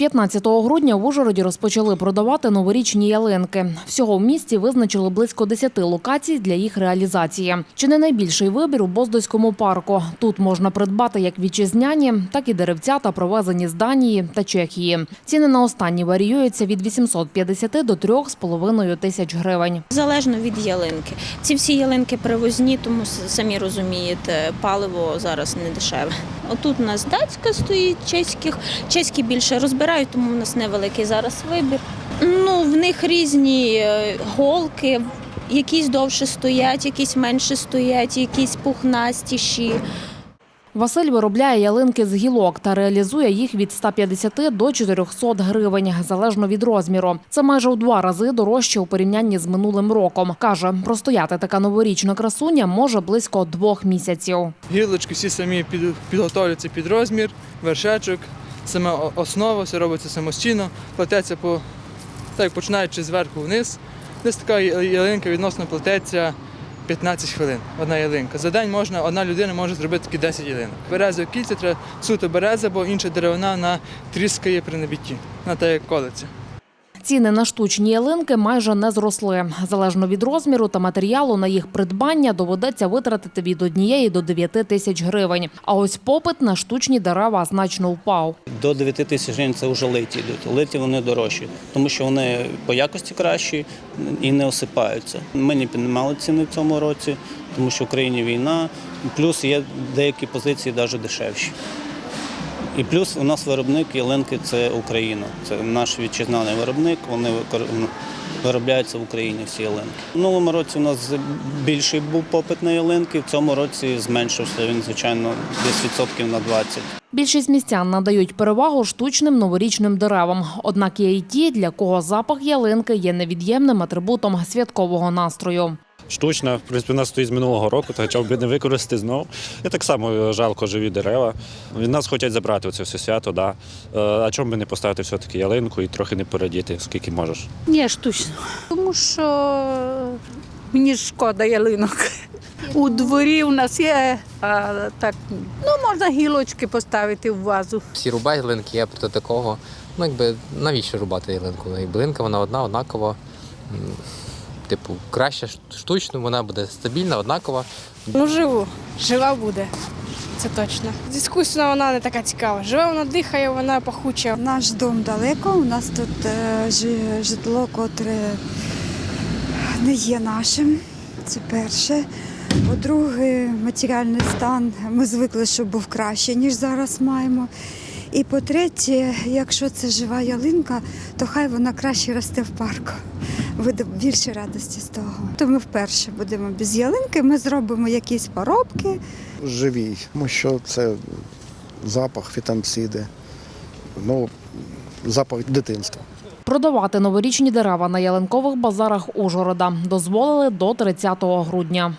15 грудня в Ужгороді розпочали продавати новорічні ялинки. Всього в місті визначили близько 10 локацій для їх реалізації. Чи не найбільший вибір у Боздойському парку? Тут можна придбати як вітчизняні, так і деревцята, привезені з Данії та Чехії. Ціни на останні варіюються від 850 до 3,5 тисяч гривень. Залежно від ялинки. Ці всі ялинки привозні, тому самі розумієте, паливо зараз не дешеве. Отут у нас датська стоїть, чеських. Чеські більше розбирають, тому в нас невеликий зараз вибір. Ну, в них різні е, голки, якісь довше стоять, якісь менше стоять, якісь пухнастіші. Василь виробляє ялинки з гілок та реалізує їх від 150 до 400 гривень, залежно від розміру. Це майже у два рази дорожче у порівнянні з минулим роком. Каже, простояти така новорічна красуня може близько двох місяців. Гілочки всі самі під, підготовлюються під розмір, вершечок, сама основа, все робиться самостійно, плететься по так, починаючи зверху вниз. Десь така ялинка відносно плететься 15 хвилин. Одна ялинка. За день можна, одна людина може зробити такі 10 ялинок. Березове кільце треба суто береза, бо інша деревина на тріскає при набітті, на те, як колиться. Ціни на штучні ялинки майже не зросли. Залежно від розміру та матеріалу на їх придбання доведеться витратити від однієї до 9 тисяч гривень. А ось попит на штучні дерева значно впав. До 9 тисяч гривень це вже литі йдуть. Литі вони дорожчі, тому що вони по якості кращі і не осипаються. Ми не піднімали ціни в цьому році, тому що в Україні війна. Плюс є деякі позиції навіть дешевші. І плюс у нас виробник ялинки це Україна. Це наш вітчизняний виробник. Вони ну, виробляються в Україні всі ялинки. В минулому році у нас більший був попит на ялинки. В цьому році зменшився він, звичайно, десь відсотків на 20. Більшість містян надають перевагу штучним новорічним деревам. Однак є й ті, для кого запах ялинки є невід'ємним атрибутом святкового настрою. Штучна. В принципі, у нас стоїть з минулого року, то чому би не використати знову. І так само е, жалко живі дерева. Від нас хочуть забрати це все свято, да. Е, а чому би не поставити все-таки ялинку і трохи не порадіти, скільки можеш. Ні, штучно. Тому що мені шкода ялинок. У дворі у нас є, а так, ну можна гілочки поставити в вазу. всі рубають ялинки, я проти такого. Ну, якби навіщо рубати ялинку? Ялинка вона одна, однакова. Типу, краще штучно, вона буде стабільна, однакова. Ну, живу. Жива буде. Це точно. Дискусія вона не така цікава. Живе вона дихає, вона пахуча. Наш дом далеко. У нас тут е, житло, котре не є нашим. Це перше. По-друге, матеріальний стан ми звикли, щоб був краще, ніж зараз маємо. І по-третє, якщо це жива ялинка, то хай вона краще росте в парку. Буде більше радості з того. То ми вперше будемо без ялинки, ми зробимо якісь поробки. живій, тому що це запах фітонциди, ну, запах дитинства. Продавати новорічні дерева на ялинкових базарах Ужгорода дозволили до 30 грудня.